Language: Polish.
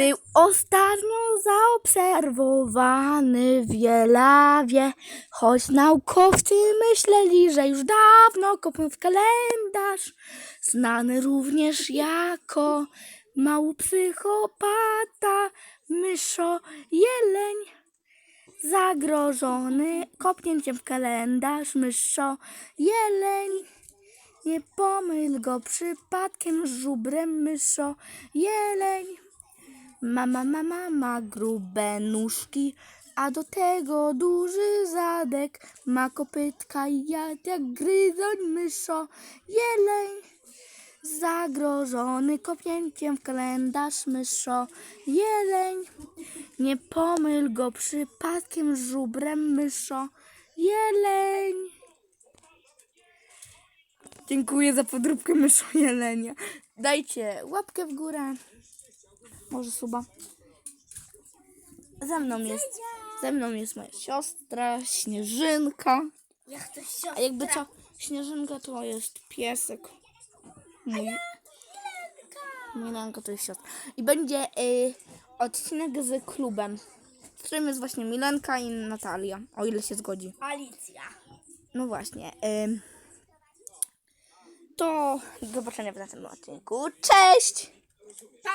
Był ostatnio zaobserwowany w Jelawie, choć naukowcy myśleli, że już dawno kopią w kalendarz. Znany również jako mały psychopata, myszo, jeleń. Zagrożony kopnięciem w kalendarz, myszo, jeleń. Nie pomyl go przypadkiem żubrem, myszo, jeleń. Mama, mama ma grube nóżki, a do tego duży zadek. Ma kopytka i jad jak gryzoń, myszo, jeleń. Zagrożony kopnięciem w kalendarz, myszo, jeleń. Nie pomyl go przypadkiem żubrem, myszo, jeleń. Dziękuję za podróbkę myszo jelenia. Dajcie łapkę w górę. Może suba. Ze mną jest, ze mną jest moja siostra, Śnieżynka. Jak to się A jakby co, Śnieżynka to jest piesek. Mój. Milanka to jest siostra. I będzie y, odcinek z klubem, w którym jest właśnie Milenka i Natalia, o ile się zgodzi. Alicja. No właśnie. ym, to do zobaczenia w następnym odcinku. Cześć! Pa!